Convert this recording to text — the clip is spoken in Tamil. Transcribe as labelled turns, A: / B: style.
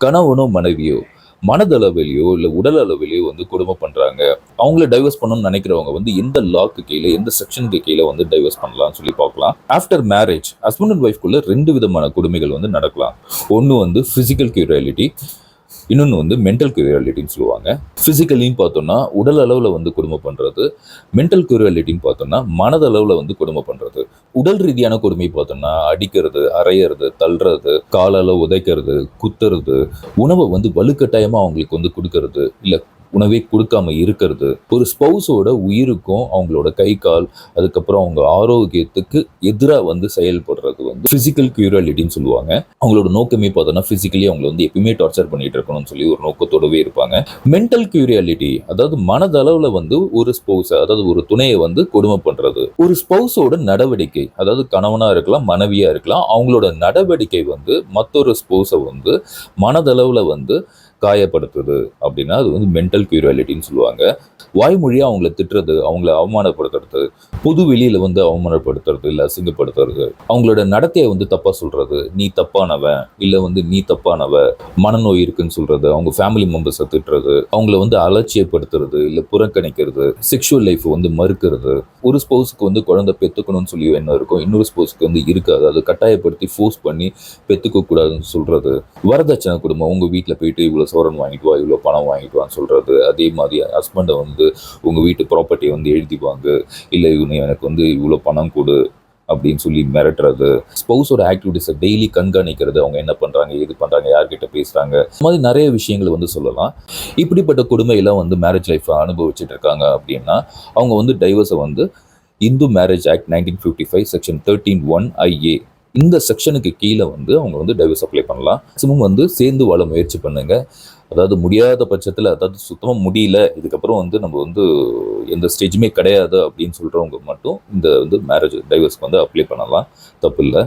A: கணவனோ மனைவியோ மனதளவிலையோ இல்லை உடல் அளவிலையோ வந்து கொடுமை பண்ணுறாங்க அவங்கள டைவர்ஸ் பண்ணணும்னு நினைக்கிறவங்க வந்து எந்த லாக்கு கீழே எந்த செக்ஷனுக்கு கீழே வந்து டைவர்ஸ் பண்ணலாம்னு சொல்லி பார்க்கலாம். ஆஃப்டர் மேரேஜ் ஹஸ்பண்ட் அண்ட் ஒய்ஃப்குள்ளே ரெண்டு விதமான கொடுமைகள் வந்து நடக்கலாம். ஒன்று வந்து ஃபிசிக்கல் கியூரியாலிட்டி இன்னொன்று வந்து மென்டல் கியூரியாலிட்டின்னு சொல்லுவாங்க. ஃபிசிக்கலின்னு பார்த்தோம்னா உடல் அளவில் வந்து கொடுமை பண்ணுறது மென்டல் கியூரியாலிட்டின்னு பார்த்தோம்னா மனதளவில் வந்து கொடுமை பண்ணுறது உடல் ரீதியான கொடுமை பார்த்தோம்னா அடிக்கிறது அரையிறது தள்ளுறது காலால் உதைக்கிறது குத்துறது உணவை வந்து வலுக்கட்டாயமாக அவங்களுக்கு வந்து கொடுக்கறது இல்லை உணவே கொடுக்காம இருக்கிறது. ஒரு ஸ்பௌஸோட உயிருக்கும் அவங்களோட கை கால் அதுக்கப்புறம் அவங்க ஆரோக்கியத்துக்கு எதிராக வந்து செயல்படுறது. ஃபிசிக்கல் கியூரலிட்டின்னு சொல்லுவாங்க. அவங்களோட நோக்கமே பார்த்தோன்னா ஃபிசிக்கலி அவங்களை வந்து எப்பயுமே டார்ச்சர் பண்ணிட்டு இருக்கணும்னு சொல்லி ஒரு நோக்கத்தோடவே இருப்பாங்க. மென்டல் கியூரியாலிட்டி அதாவது மனதளவில் வந்து ஒரு ஸ்பௌஸ் அதாவது ஒரு துணையை வந்து கொடுமை பண்றது. ஒரு ஸ்பௌஸோட நடவடிக்கை அதாவது கணவனா இருக்கலாம் மனைவியா இருக்கலாம் அவங்களோட நடவடிக்கை வந்து மற்றொரு ஸ்பௌஸை வந்து மனதளவில் வந்து காயப்படுத்துது அப்படின்னா அது வந்து மென்டல் கியூரியாலிட்டின்னு சொல்லுவாங்க. வாய்மொழியாக அவங்கள திட்டுறது அவங்கள அவமானப்படுத்துறது பொது வெளியில் வந்து அவமானப்படுத்துறது இல்லை அசிங்கப்படுத்துறது அவங்களோட நடத்தையை வந்து தப்பாக சொல்கிறது நீ தப்பானவன் இல்லை வந்து நீ தப்பானவ மனநோய் இருக்குன்னு சொல்கிறது அவங்க ஃபேமிலி மெம்பர்ஸை திட்டுறது அவங்கள வந்து அலட்சியப்படுத்துறது இல்லை புறக்கணிக்கிறது செக்ஷுவல் லைஃப் வந்து மறுக்கிறது ஒரு ஸ்போஸுக்கு வந்து குழந்தை பெற்றுக்கணும்னு சொல்லி என்ன இருக்கும்? இன்னொரு ஸ்போஸுக்கு வந்து இருக்காது. அது கட்டாயப்படுத்தி ஃபோர்ஸ் பண்ணி பெற்றுக்க கூடாதுன்னு சொல்றது. வரதட்சணை குடும்பம் உங்க வீட்டில் போயிட்டு இவ்வளோ சோரன் வாங்கிட்டு வா இவ்வளோ பணம் வாங்கிட்டு வான்னு சொல்றது. அதே மாதிரி ஹஸ்பண்டை வந்து உங்க வீட்டு ப்ராப்பர்ட்டியை வந்து எழுதி இல்லை இவனு எனக்கு வந்து இவ்வளோ பணம் கொடு. அப்படின்னு சொல்லி மிரட்டுறது. ஸ்பௌஸோட ஆக்டிவிட்டிஸை டெய்லி கண்காணிக்கிறது. அவங்க என்ன பண்ணுறாங்க எது பண்ணுறாங்க யார்கிட்ட பேசுகிறாங்க இந்த மாதிரி நிறைய விஷயங்கள் வந்து சொல்லலாம். இப்படிப்பட்ட கொடுமையெல்லாம் வந்து மேரேஜ் லைஃப் அனுபவிச்சுட்டு இருக்காங்க அப்படின்னா அவங்க வந்து டைவர்ஸை வந்து Hindu marriage act nineteen fifty five section thirteen one IA இந்த செக்ஷனுக்கு கீழே வந்து அவங்க வந்து டைவர்ஸ் அப்ளை பண்ணலாம். மேக்ஸிமம் வந்து சேர்ந்து வாழ முயற்சி பண்ணுங்கள் அதாவது முடியாத பட்சத்தில் அதாவது சுத்தமாக முடியல இதுக்கப்புறம் வந்து நம்ம வந்து எந்த ஸ்டேஜுமே கிடையாது அப்படின்னு சொல்கிறவங்க மட்டும் இந்த வந்து மேரேஜ் டைவர்ஸ்க்கு வந்து அப்ளை பண்ணலாம். தப்பு இல்லை